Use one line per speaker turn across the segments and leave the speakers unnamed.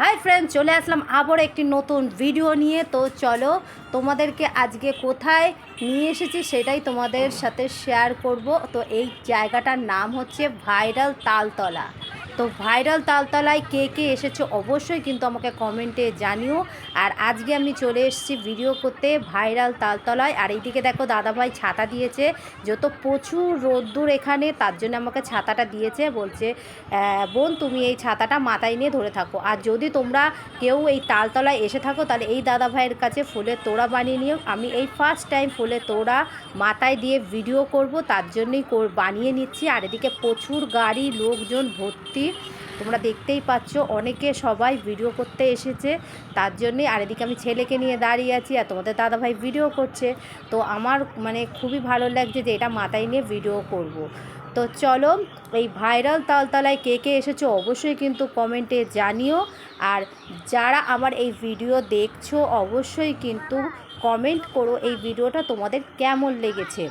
Hi friend চলে আসলাম আবার একটি নতুন ভিডিও নিয়ে। তো চলো, তোমাদেরকে আজকে কোথায় নিয়ে এসেছি সেটাই তোমাদের সাথে শেয়ার করব। তো এই জায়গাটার নাম হচ্ছে ভাইরাল তালতলা। তো ভাইরাল তালতলায় কে কে এসেছে অবশ্যই কিন্তু আমাকে কমেন্টে জানিও। আর আজকে আমি চলে এসেছি ভিডিও করতে ভাইরাল তালতলায়। আর এইদিকে দেখো দাদাভাই ছাতা দিয়েছে, যত প্রচুর রোদ্দুর এখানে, তার জন্য আমাকে ছাতাটা দিয়েছে। বলছে বোন, তুমি এই ছাতাটা মাথায় নিয়ে ধরে থাকো। আর যদি তোমরা কেউ এই তালতলায় এসে থাকো, তাহলে এই দাদা ভাইয়ের কাছে ফুলের তোড়া বানিয়ে নিও। আমি এই ফার্স্ট টাইম ফুলের তোড়া মাথায় দিয়ে ভিডিও করব, তার জন্যই বানিয়ে নিচ্ছি। আর এদিকে প্রচুর গাড়ি, লোকজন ভর্তি তোমরা দেখতেই পাচ্ছ অনেকে সবাই ভিডিও করতে এসেছে। তার জন্যে আর এদিকে আমি ছেলেকে নিয়ে দাঁড়িয়ে আছি আর তোমাদের দাদাভাই ভিডিও করছে। তো আমার মানে খুবই ভালো লাগছে যে এটা মাথায় নিয়ে ভিডিও করব। তো চলো, এই ভাইরাল তালতলায় কে কে এসেছ অবশ্যই কিন্তু কমেন্টে জানিও। আর যারা আমার এই ভিডিও দেখছ অবশ্যই কিন্তু কমেন্ট করো এই ভিডিওটা তোমাদের কেমন লেগেছে।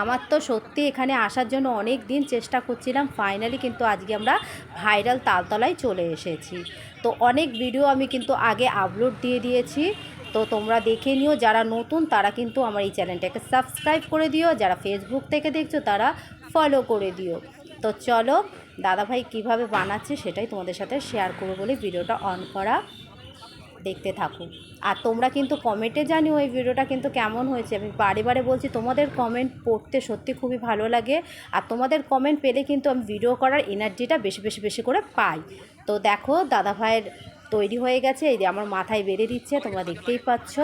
আমার তো সত্যি এখানে আসার জন্য অনেক দিন চেষ্টা করছিলাম। ফাইনালি কিন্তু আজকে আমরা ভাইরাল তালতলায় চলে এসেছি। তো অনেক ভিডিও আমি কিন্তু আগে আপলোড দিয়ে দিয়েছি। তো তোমরা দেখে নিও, যারা নতুন তারা কিন্তু আমার এই চ্যানেলটাকে সাবস্ক্রাইব করে দিও। যারা ফেসবুক থেকে দেখছ তারা ফলো করে দিও। তো চলো, দাদাভাই কীভাবে বানাচ্ছে সেটাই তোমাদের সাথে শেয়ার করব বলে ভিডিওটা অন করা দেখতে থাকো। আর তোমরা কিন্তু কমেন্টে জানিও এই ভিডিওটা কিন্তু কেমন হয়েছে। আমি বারে বারে বলছি, তোমাদের কমেন্ট পড়তে সত্যি খুবই ভালো লাগে। আর তোমাদের কমেন্ট পেলে কিন্তু আমি ভিডিও করার এনার্জিটা বেশি বেশি বেশি করে পাই। তো দেখো, দাদা ভাইয়ের তৈরি হয়ে গেছে। এই যে আমার মাথায় বেড়ে দিচ্ছে, তোমরা দেখতেই পাচ্ছ।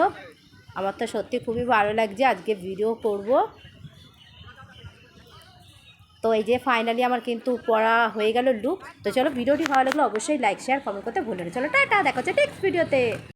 আমার তো সত্যি খুবই ভালো লাগছে। আজকে ভিডিও করব। তো এই যে ফাইনালি আমার কিন্তু পড়া হয়ে গেল লুক তো চলো ভিডিওটি ভালো লাগল অবশ্যই লাইক শেয়ার কমেন্ট করতে ভুলো না। চলো, টাটা, দেখা হচ্ছে নেক্সট ভিডিওতে